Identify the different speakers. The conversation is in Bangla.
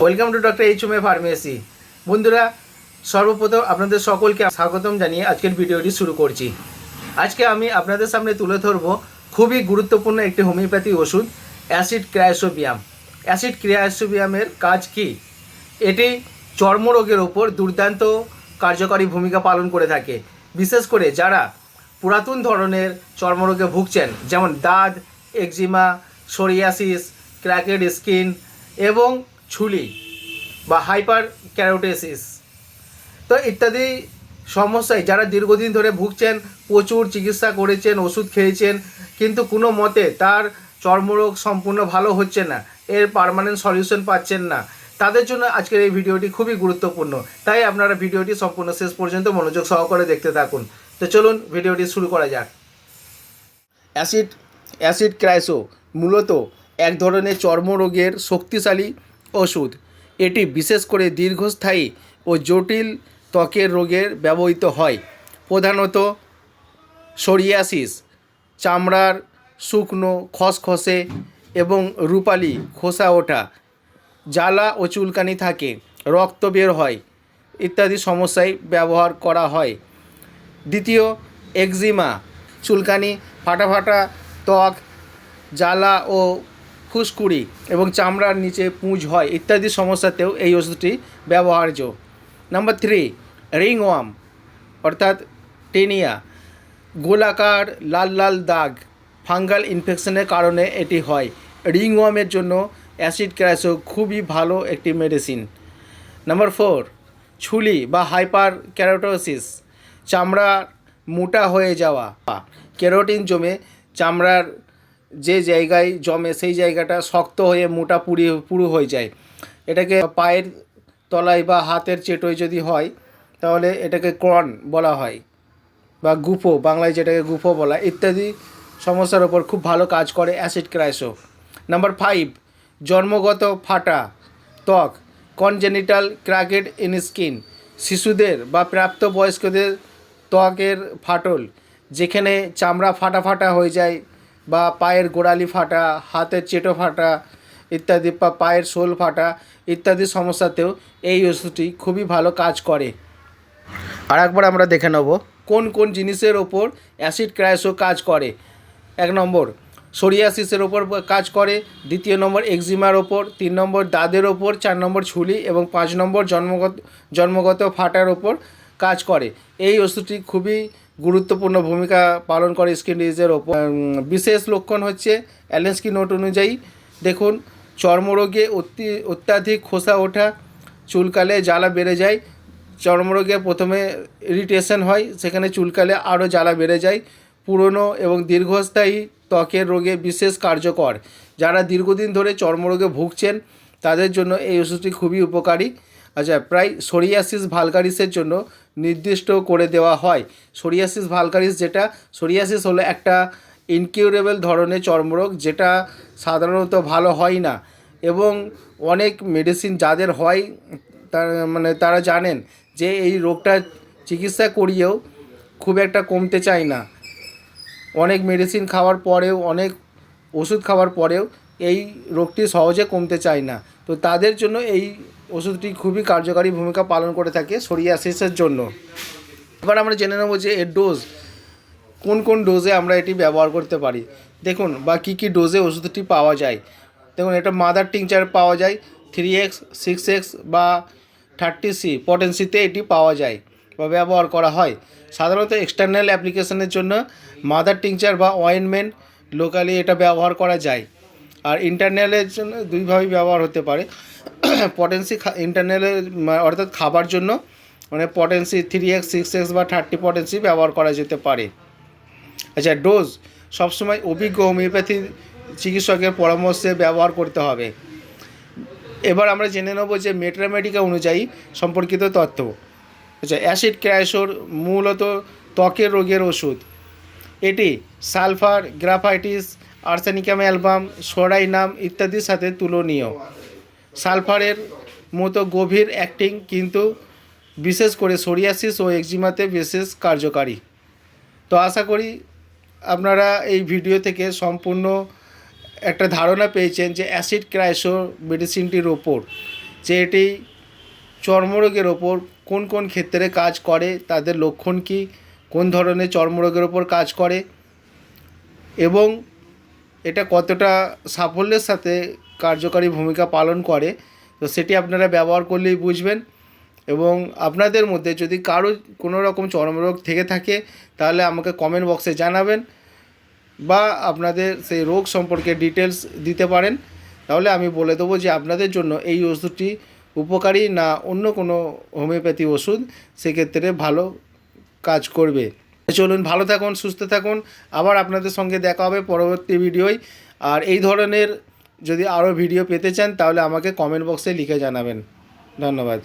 Speaker 1: Welcome to doctor H A pharmacy. বন্ধুরা, সর্বপ্রথম আপনাদের সকলকে স্বাগতম জানিয়ে আজকের ভিডিওটি শুরু করছি। আজকে আমি আপনাদের সামনে তুলে ধরবো খুবই গুরুত্বপূর্ণ একটি হোমিওপ্যাথি ওষুধ, অ্যাসিড ক্রায়োসোবিয়াম। অ্যাসিড ক্রায়োসোবিয়ামের কাজ কি? এটি চর্মরোগের ওপর দুর্দান্ত কার্যকরী ভূমিকা পালন করে থাকে। বিশেষ করে যারা পুরাতন ধরনের চর্মরোগে ভুগছেন, যেমন দাঁত, একজিমা, সোরিয়াসিস, ক্র্যাকেড স্কিন এবং ছুলি বা হাইপার ক্যারোটেসিস। তো ইত্যাদি সমস্যায় যারা দীর্ঘদিন ধরে ভুগছেন, প্রচুর চিকিৎসা করেছেন, ওষুধ খেয়েছেন, কিন্তু কোনো মতে তার চর্মরোগ সম্পূর্ণ ভালো হচ্ছে না, এর পারমানেন্ট সলিউশন পাচ্ছেন না। তাদের জন্য আজকের এই ভিডিওটি খুবই গুরুত্বপূর্ণ। তাই আপনারা ভিডিওটি সম্পূর্ণ শেষ পর্যন্ত মনোযোগ সহকারে দেখতে থাকুন। তো চলুন ভিডিওটি শুরু করা যাক। অ্যাসিড অ্যাসিড ক্রাইসো মূলত এক ধরনের চর্মরোগের শক্তিশালী ওষুধ। এটি বিশেষ করে দীর্ঘস্থায়ী ও জটিল ত্বকের রোগের ব্যবহৃত হয়। প্রধানত সোরিয়াসিস, চামড়ার শুকনো খসখসে এবং রূপালি খোসা ওঠা, জ্বালা ও চুলকানি থাকে, রক্ত বের হয় ইত্যাদি সমস্যায় ব্যবহার করা হয়। দ্বিতীয়, একজিমা, চুলকানি ফাটা ফাটা ত্বক, জ্বালা ও ফুসকুড়ি এবং চামড়ার নিচে পুঁজ হয় ইত্যাদি সমস্যাতেও এই ওষুধটি ব্যবহার্য। নাম্বার থ্রি রিংওয়ার্ম অর্থাৎ টেনিয়া, গোলাকার লাল লাল দাগ, ফাঙ্গাল ইনফেকশনের কারণে এটি হয়। রিংওয়ার্মের জন্য অ্যাসিড ক্রাইসো খুবই ভালো একটি মেডিসিন নাম্বার ফোর ছুলি বা হাইপার ক্যারোটোসিস চামড়া মোটা হয়ে যাওয়া। ক্যারোটিন জমে চামড়ার যে জায়গায় জমে সেই জায়গাটা শক্ত হয়ে মোটা পুরি পুরু হয়ে যায়। এটাকে পায়ের তলায় বা হাতের চেটোয় যদি হয়, তাহলে এটাকে ক্রন বলা হয় বা গুফো, বাংলায় যেটাকে গুফো বলা ইত্যাদি সমস্যার ওপর খুব ভালো কাজ করে অ্যাসিড ক্রাইসো। নাম্বার ফাইভ, জন্মগত ফাটা, ত্বক, কনজেনিটাল ক্র্যাকেড ইন স্কিন, শিশুদের বা প্রাপ্তবয়স্কদের ত্বকের ফাটল, যেখানে চামড়া ফাটা ফাটা হয়ে যায় বা পায়ের গোড়ালি ফাটা, হাতের চেটো ফাটা ইত্যাদি বা পায়ের শোল ফাটা ইত্যাদি সমস্যাতেও এই ওষুধটি খুবই ভালো কাজ করে। আর একবার আমরা দেখে নেব কোন কোন জিনিসের ওপর অ্যাসিড ক্রাইসো কাজ করে। এক নম্বর, সোরিয়াসিসের ওপর কাজ করে। দ্বিতীয় নম্বর এক্সিমার ওপর। তিন নম্বর, দাঁতের ওপর। চার নম্বর ছুলি এবং পাঁচ নম্বর, জন্মগত জন্মগত ফাটার ওপর কাজ করে। এই ওষুধটি খুবই গুরুত্বপূর্ণ ভূমিকা পালন করে স্কিন ডিজিজের ওপর। বিশেষ লক্ষণ হচ্ছে অ্যালেন্সকি নোট অনুযায়ী দেখুন, চর্মরোগে অতি, অত্যাধিক খোসা ওঠা, চুলকালে জ্বালা বেড়ে যায়। চর্মরোগে প্রথমে ইরিটেশন হয়, সেখানে চুলকালে আরও জ্বালা বেড়ে যায়। পুরনো এবং দীর্ঘস্থায়ী ত্বকের রোগে বিশেষ কার্যকর। যারা দীর্ঘদিন ধরে চর্মরোগে ভুগছেন, তাদের জন্য এই ওষুধটি খুবই উপকারী। আচ্ছা প্রায় সোরিয়াসিস ভালকারিসের জন্য নির্দিষ্ট করে দেওয়া হয়। সোরিয়াসিস ভালকারিস যেটা, সোরিয়াসিস হলো একটা ইনকিউরেবল ধরনের চর্মরোগ যেটা সাধারণত ভালো হয় না। এবং অনেক মেডিসিন যাদের হয়, তার মানে তারা জানেন যে এই রোগটা চিকিৎসা করিয়েও খুব একটা কমতে চায় না। অনেক মেডিসিন খাওয়ার পরেও, অনেক ওষুধ খাওয়ার পরেও এই রোগটি সহজে কমতে চায় না। তো তাদের জন্য এই ওষুধটি খুবই কার্যকারী ভূমিকা পালন করে থাকে সোরিয়াসিসের জন্য। এবার আমরা জেনে নেব যে এর ডোজ কোন কোন ডোজে আমরা এটি ব্যবহার করতে পারি। দেখুন, বা কী কী ডোজে ওষুধটি পাওয়া যায়। দেখুন, এটা মাদার টিংচার পাওয়া যায় থ্রি এক্স সিক্স এক্স বা থার্টি সি পটেন্সিতে এটি পাওয়া যায় বা ব্যবহার করা হয়। সাধারণত এক্সটার্নাল অ্যাপ্লিকেশনের জন্য মাদার টিংচার বা অয়েনমেন্ট লোকালি এটা ব্যবহার করা যায়। আর ইন্টারনালের জন্য দুইভাবেই ব্যবহার হতে পারে। পটেন্সি ইন্টারনালের অর্থাৎ খাবার জন্য মানে potency three X six X বা থার্টি পটেন্সি ব্যবহার করা যেতে পারে। আচ্ছা ডোজ সবসময় অভিজ্ঞ হোমিওপ্যাথি চিকিৎসকের পরামর্শে ব্যবহার করতে হবে। এবার আমরা জেনে নেব যে মেট্রামেডিকা অনুযায়ী সম্পর্কিত তথ্য। আচ্ছা অ্যাসিড ক্র্যাশোর মূলত ত্বকের রোগের ওষুধ। এটি সালফার গ্রাফাইটিস আর্সেনিকাম অ্যালবাম সোডাইনাম ইত্যাদির সাথে তুলনীয়। সালফারের মতো গভীর অ্যাক্টিং কিন্তু বিশেষ করে সোরিয়াসিস ও এক্সিমাতে বিশেষ কার্যকারী। তো আশা করি আপনারা এই ভিডিও থেকে সম্পূর্ণ একটা ধারণা পেয়েছেন যে অ্যাসিড ক্রাইসো মেডিসিনটির ওপর, যে এটি চর্মরোগের ওপর কোন কোন ক্ষেত্রে কাজ করে, তাদের লক্ষণ কী, কোন ধরনের চর্মরোগের ওপর কাজ করে, এবং এটা কতটা সাফল্যের সাথে কার্যকারী ভূমিকা পালন করে, তো সেটি আপনারা ব্যবহার করলেই বুঝবেন। এবং আপনাদের মধ্যে যদি কারও কোনো রকম চর্মরোগ থেকে থাকে, তাহলে আমাকে কমেন্ট বক্সে জানাবেন বা আপনাদের সেই রোগ সম্পর্কে ডিটেলস দিতে পারেন। তাহলে আমি বলে দেবো যে আপনাদের জন্য এই ওষুধটি উপকারী না অন্য কোনো হোমিওপ্যাথি ওষুধ, সেক্ষেত্রে ভালো কাজ করবে। চলুন, ভালো থাকুন, সুস্থ থাকুন। আবার আপনাদের সঙ্গে দেখা হবে পরবর্তী ভিডিওয়। আর এই ধরনের যদি আরও ভিডিও পেতে চান, তাহলে আমাকে কমেন্ট বক্সে লিখে জানাবেন। ধন্যবাদ।